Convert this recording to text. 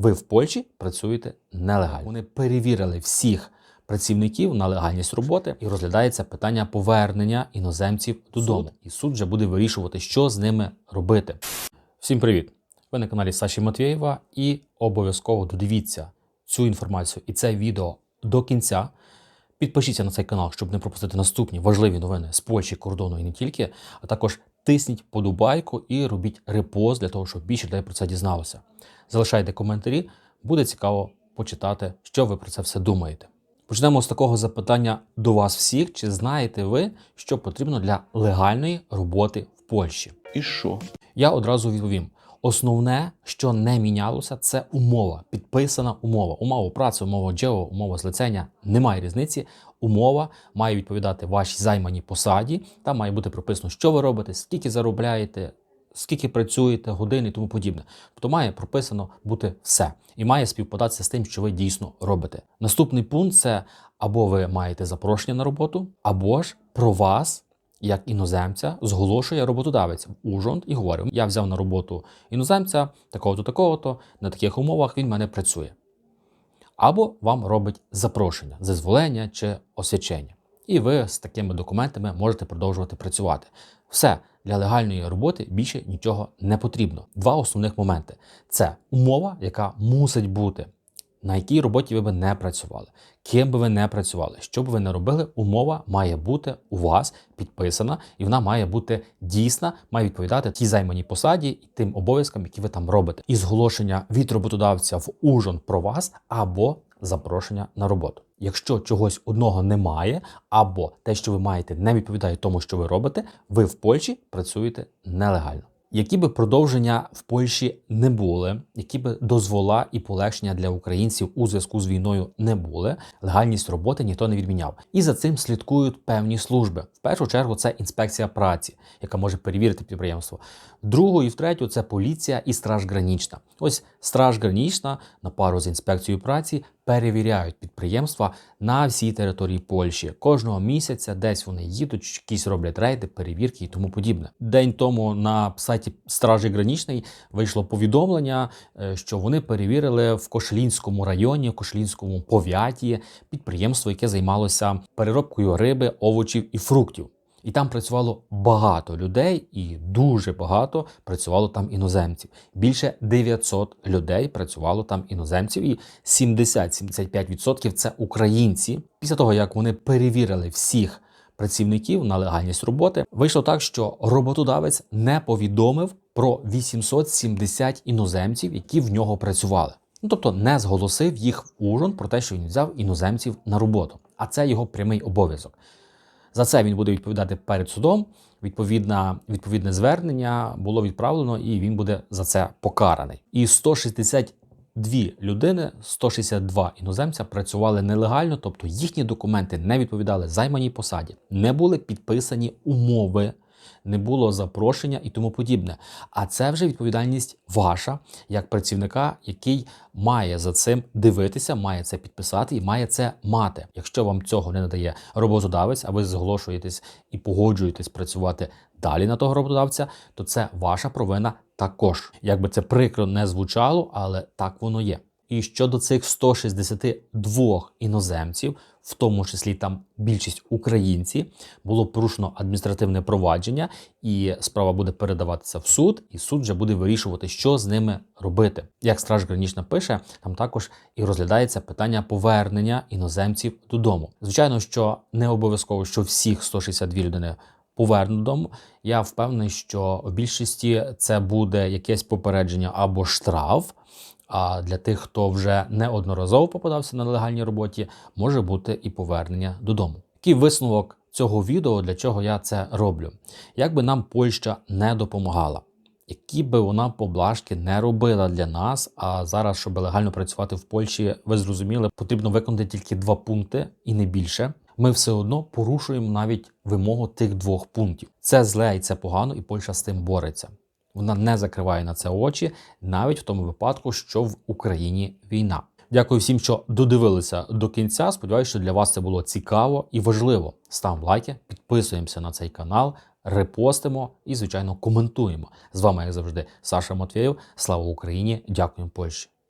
ви в Польщі працюєте нелегально. Вони перевірили всіх працівників на легальність роботи і розглядається питання повернення іноземців додому. І суд вже буде вирішувати, що з ними робити. Всім привіт! Ви на каналі Саші Матвєєва і обов'язково додивіться цю інформацію і це відео до кінця. Підпишіться на цей канал, щоб не пропустити наступні важливі новини з Польщі, кордону і не тільки. А також тисніть подобайку і робіть репост для того, щоб більше людей про це дізналося. Залишайте коментарі, буде цікаво почитати, що ви про це все думаєте. Почнемо з такого запитання до вас всіх: чи знаєте ви, що потрібно для легальної роботи в Польщі? І що? Я одразу відповім: основне, що не мінялося, це умова, підписана умова. Умова праці, умова джео, умова злицення. Немає різниці. Умова має відповідати вашій займаній посаді. Там має бути прописано, що ви робите, скільки заробляєте, скільки працюєте, годин і тому подібне. Тобто має прописано бути все і має співпадатися з тим, що ви дійсно робите. Наступний пункт це або ви маєте запрошення на роботу, або ж про вас як іноземця зголошує роботодавець в Ужгород і говорить: я взяв на роботу іноземця такого-то, такого-то, на таких умовах він в мене працює. Або вам робить запрошення, зазволення чи освячення. І ви з такими документами можете продовжувати працювати. Все для легальної роботи більше нічого не потрібно. Два основних моменти: це умова, яка мусить бути. На якій роботі ви би не працювали, ким би ви не працювали, що б ви не робили, умова має бути у вас підписана, і вона має бути дійсна, має відповідати тій займаній посаді і тим обов'язкам, які ви там робите. І зголошення від роботодавця в ужин про вас або запрошення на роботу. Якщо чогось одного немає, або те, що ви маєте, не відповідає тому, що ви робите, ви в Польщі працюєте нелегально. Які би продовження в Польщі не були, які би дозвола і полегшення для українців у зв'язку з війною не були, легальність роботи ніхто не відміняв. І за цим слідкують певні служби. В першу чергу це інспекція праці, яка може перевірити підприємство. Другу і в третю це поліція і страж гранічна. Ось страж гранічна на пару з інспекцією праці перевіряють підприємства на всій території Польщі. Кожного місяця десь вони їдуть, якісь роблять рейди, перевірки і тому подібне. День тому на сайті Стражі Гранічної вийшло повідомлення, е, що вони перевірили в Кошлінському районі, Кошлінському пов'яті підприємство, яке займалося переробкою риби, овочів і фруктів. І там працювало багато людей, і дуже багато працювало там іноземців. Більше 900 людей працювало там іноземців, і 70-75% це українці. Після того як вони перевірили всіх працівників на легальність роботи, вийшло так, що роботодавець не повідомив про 870 іноземців, які в нього працювали. Ну тобто не зголосив їх в ужин про те, що він взяв іноземців на роботу. А це його прямий обов'язок. За це він буде відповідати перед судом. Відповідна, відповідне звернення було відправлено, і він буде за це покараний. І 162 людини, 162 іноземця працювали нелегально, тобто їхні документи не відповідали займаній посаді, не були підписані умови. Не було запрошення і тому подібне. А це вже відповідальність ваша як працівника, який має за цим дивитися, має це підписати і має це мати. Якщо вам цього не надає роботодавець, а ви зголошуєтесь і погоджуєтесь працювати далі на того роботодавця, то це ваша провина також. Як би це прикро не звучало, але так воно є. І щодо цих 162 іноземців, в тому числі там більшість українці, було порушено адміністративне провадження, і справа буде передаватися в суд, і суд вже буде вирішувати, що з ними робити. Як Страж Гранічна пише, там також і розглядається питання повернення іноземців додому. Звичайно, що не обов'язково, що всіх 162 людини. Поверну додому. Я впевнений, що в більшості це буде якесь попередження або штраф. А для тих, хто вже неодноразово попадався на нелегальній роботі, може бути і повернення додому. Який висновок цього відео, для чого я це роблю? Як би нам Польща не допомагала, які би вона поблажки не робила для нас, а зараз, щоб легально працювати в Польщі, ви зрозуміли, потрібно виконати тільки два пункти і не більше. Ми все одно порушуємо навіть вимогу тих двох пунктів. Це зле і це погано, і Польща з тим бореться. Вона не закриває на це очі, навіть в тому випадку, що в Україні війна. Дякую всім, що додивилися до кінця. Сподіваюся, що для вас це було цікаво і важливо. Ставимо лайки, підписуємося на цей канал, репостимо і, звичайно, коментуємо. З вами, як завжди, Саша Матвєєв. Слава Україні! Дякуємо Польщі!